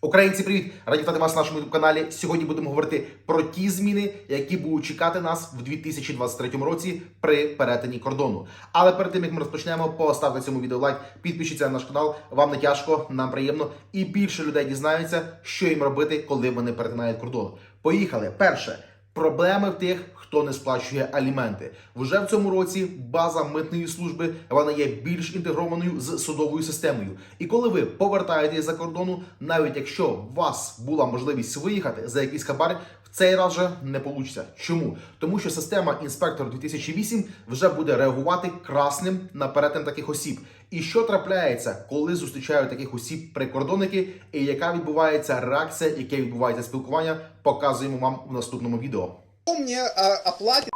Українці, привіт! Раді вітати вас на нашому каналі. Сьогодні будемо говорити про ті зміни, які будуть чекати нас в 2023 році при перетині кордону. Але перед тим як ми розпочнемо, поставте цьому відео лайк, підпишіться на наш канал. Вам не тяжко, нам приємно, і більше людей дізнаються, що їм робити, коли вони перетинають кордон. Поїхали. Перше. Проблеми в тих, хто не сплачує аліменти. Вже в цьому році база митної служби вона є більш інтегрованою з судовою системою. І коли ви повертаєтесь за кордону, навіть якщо у вас була можливість виїхати за якийсь хабар, в цей раз вже не вийде. Чому? Тому що система інспектор 2008 вже буде реагувати красним на перетин таких осіб. І що трапляється, коли зустрічають таких осіб прикордонники, і яка відбувається реакція, яке відбувається спілкування, показуємо вам в наступному відео. Кто мне а, оплатит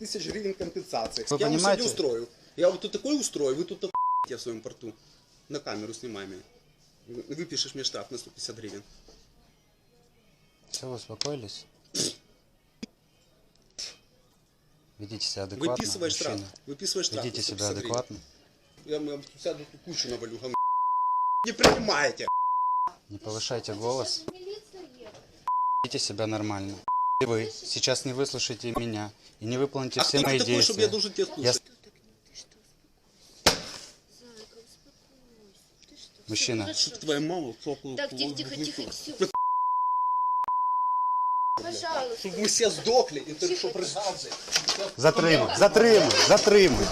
тысяч гривен компенсации? Вы я вам понимаете? сегодня устрою. Я вот тут такой устрою, вы тут охуете в своем порту. На камеру снимай меня. Вы- Выпишешь мне штраф на 150 гривен. Все, успокоились? Ведите себя адекватно. Выписывай штраф. мужчина. Выписывай штраф. Ведите на себя 150 гривен. адекватно. Я вам сяду кучу навалю. гам- Не принимаете. Не повышайте голос. Ведите себя нормально. И вы сейчас не выслушаете меня и не выполните А все мои такой, чтобы я действия. должен тебя Я... слушать? Мужчина, Чтоб твоя мама цокнула. Так, тихо, тихо, тихо, Пожалуйста. Чтобы мы все сдохли, и ты что пригадze. затримуй, затримуй, затримуй.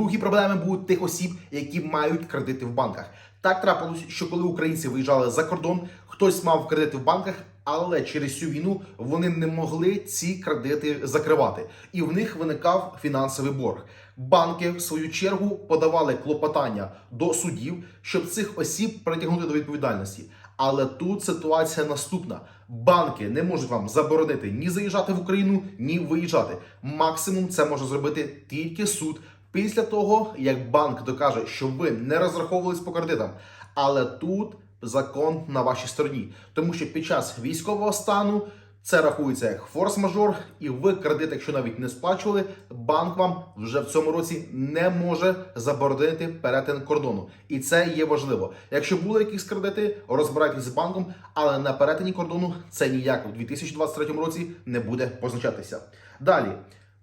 Другі проблеми будуть тих осіб, які мають кредити в банках. Так трапилось, що коли українці виїжджали за кордон, хтось мав кредити в банках, але через цю війну вони не могли ці кредити закривати, і в них виникав фінансовий борг. Банки, в свою чергу, подавали клопотання до судів, щоб цих осіб притягнути до відповідальності. Але тут ситуація наступна: банки не можуть вам заборонити ні заїжджати в Україну, ні виїжджати. Максимум це може зробити тільки суд після того, як банк докаже, що ви не розраховувались по кредитам. Але тут закон на вашій стороні, тому що під час військового стану це рахується як форс-мажор, і ви кредит, якщо навіть не сплачували, банк вам вже в цьому році не може заборонити перетин кордону. І це є важливо. Якщо були якісь кредити, розбирайтесь з банком, але на перетині кордону це ніяк у 2023 році не буде позначатися. Далі.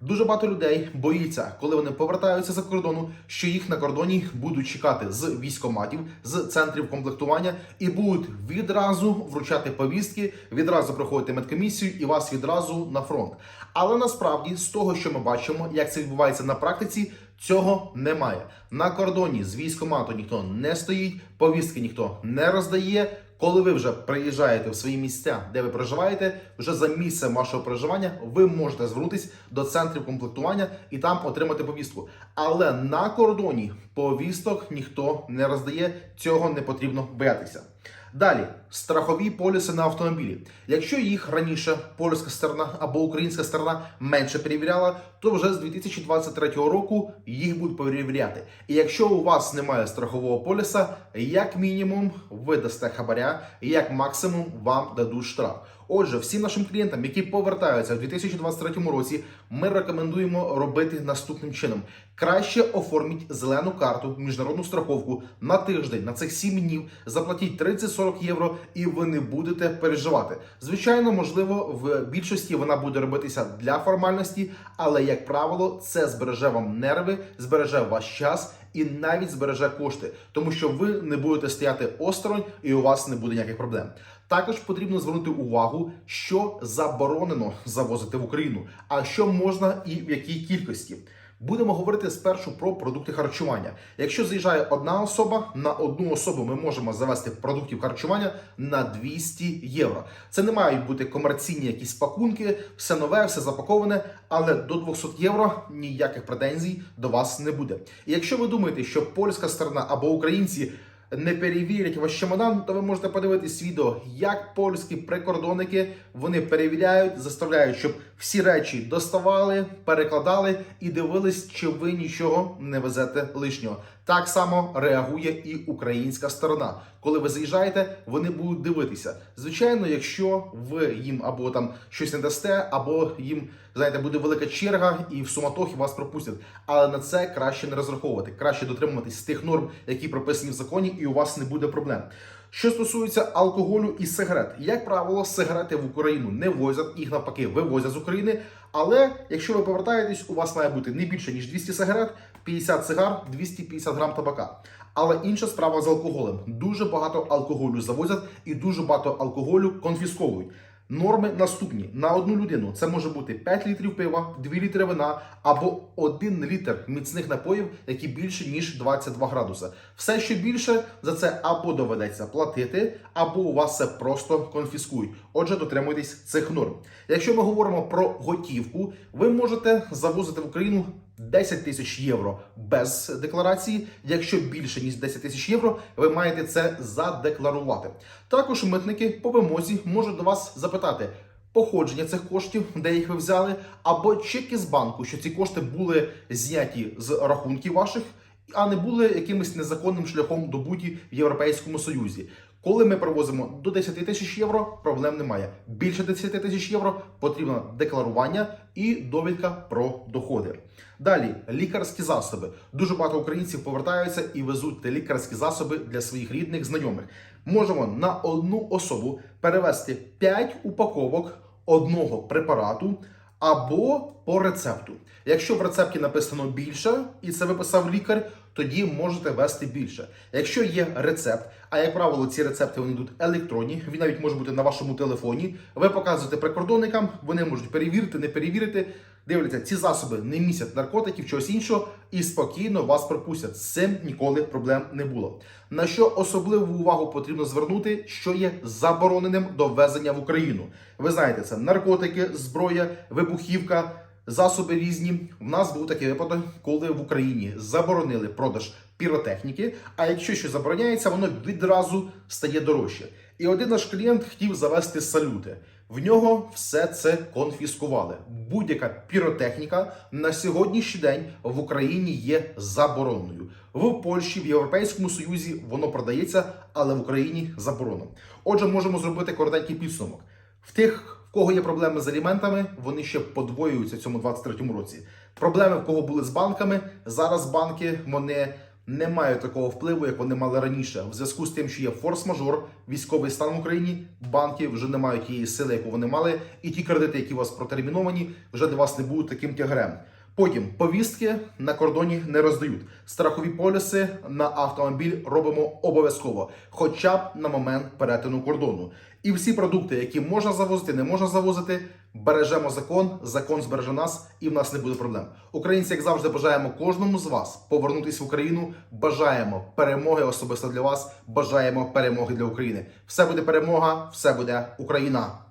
Дуже багато людей боїться, коли вони повертаються за кордону, що їх на кордоні будуть чекати з військоматів, з центрів комплектування і будуть відразу вручати повістки, відразу проходити медкомісію і вас відразу на фронт. Але насправді, з того, що ми бачимо, як це відбувається на практиці, цього немає. На кордоні з військомату ніхто не стоїть, повістки ніхто не роздає. Коли ви вже приїжджаєте в свої місця, де ви проживаєте, вже за місцем вашого проживання ви можете звернутися до центрів комплектування і там отримати повістку. Але на кордоні повісток ніхто не роздає, цього не потрібно боятися. Далі страхові поліси на автомобілі. Якщо їх раніше польська сторона або українська сторона менше перевіряла, то вже з 2023 року їх будуть перевіряти. І якщо у вас немає страхового поліса, як мінімум ви дасте хабаря, як максимум вам дадуть штраф. Отже, всім нашим клієнтам, які повертаються в 2023 році, ми рекомендуємо робити наступним чином: краще оформіть зелену карту, міжнародну страховку на тиждень, на цих 7 днів, заплатіть 30-40 євро, і ви не будете переживати. Звичайно, можливо, в більшості вона буде робитися для формальності, але як правило, це збереже вам нерви, збереже ваш час. І навіть збереже кошти, тому що ви не будете стояти осторонь і у вас не буде ніяких проблем. Також потрібно звернути увагу, що заборонено завозити в Україну, а що можна і в якій кількості. Будемо говорити спершу про продукти харчування. Якщо заїжджає одна особа, на одну особу ми можемо завести продуктів харчування на 200 євро. Це не мають бути комерційні якісь пакунки, все нове, все запаковане, але до 200 євро ніяких претензій до вас не буде. І якщо ви думаєте, що польська сторона або українці не перевірять ваш чемодан, то ви можете подивитись відео, як польські прикордонники вони перевіряють, заставляють, щоб всі речі доставали, перекладали і дивились, чи ви нічого не везете лишнього. Так само реагує і українська сторона. Коли ви заїжджаєте, вони будуть дивитися. Звичайно, якщо ви їм або там щось не дасте, або їм знаєте, буде велика черга і в суматохі вас пропустять. Але на це краще не розраховувати. Краще дотримуватись тих норм, які прописані в законі, і у вас не буде проблем. Що стосується алкоголю і сигарет, як правило, сигарети в Україну не возять, їх навпаки вивозять з України. Але якщо ви повертаєтесь, у вас має бути не більше ніж 200 сигарет, 50 сигар, 250 грам табака. Але інша справа з алкоголем. Дуже багато алкоголю завозять і дуже багато алкоголю конфісковують. Норми наступні на одну людину. Це може бути 5 літрів пива, 2 літри вина або 1 літр міцних напоїв, які більше ніж 22 градуса. Все, що більше, за це або доведеться платити, або у вас це просто конфіскують. Отже, дотримуйтесь цих норм. Якщо ми говоримо про готівку, ви можете завозити в Україну 10 тисяч євро без декларації. Якщо більше ніж 10 тисяч євро, ви маєте це задекларувати. Також митники по вимозі можуть до вас запитати. Походження цих коштів, де їх ви взяли, або чеки з банку, що ці кошти були зняті з рахунків ваших, а не були якимось незаконним шляхом добуті в Європейському Союзі. Коли ми привозимо до 10 тисяч євро, проблем немає. Більше 10 тисяч євро потрібно декларування і довідка про доходи. Далі лікарські засоби. Дуже багато українців повертаються і везуть лікарські засоби для своїх рідних, знайомих. Можемо на одну особу перевести 5 упаковок одного препарату або по рецепту. Якщо в рецепті написано більше і це виписав лікар, тоді можете вести більше. Якщо є рецепт, а як правило, ці рецепти вони йдуть електронні, він навіть може бути на вашому телефоні. Ви показуєте прикордонникам, вони можуть перевірити, не перевірити. Дивляться, ці засоби не містять наркотиків, чогось іншого, і спокійно вас пропустять. З цим ніколи проблем не було. На що особливу увагу потрібно звернути, що є забороненим до ввезення в Україну. Ви знаєте, це наркотики, зброя, вибухівка. Засоби різні. У нас був такий випадок, коли в Україні заборонили продаж піротехніки. А якщо щось забороняється, воно відразу стає дорожче. І один наш клієнт хотів завести салюти. В нього все це конфіскували. Будь-яка піротехніка на сьогоднішній день в Україні є забороненою. В Польщі, в Європейському Союзі воно продається, але в Україні заборонено. Отже, можемо зробити коротенький підсумок. В тих, в кого є проблеми з аліментами, вони ще подвоюються в цьому 23-му році. Проблеми, в кого були з банками, зараз банки вони не мають такого впливу, як вони мали раніше. В зв'язку з тим, що є форс-мажор, військовий стан в Україні, банки вже не мають тієї сили, яку вони мали, і ті кредити, які у вас протерміновані, вже для вас не будуть таким тягарем. Потім повістки на кордоні не роздають. Страхові поліси на автомобіль робимо обов'язково, хоча б на момент перетину кордону. І всі продукти, які можна завозити, не можна завозити, бережемо закон, закон збереже нас, і в нас не буде проблем. Українці, як завжди, бажаємо кожному з вас повернутися в Україну. Бажаємо перемоги особисто для вас. Бажаємо перемоги для України. Все буде перемога, все буде Україна.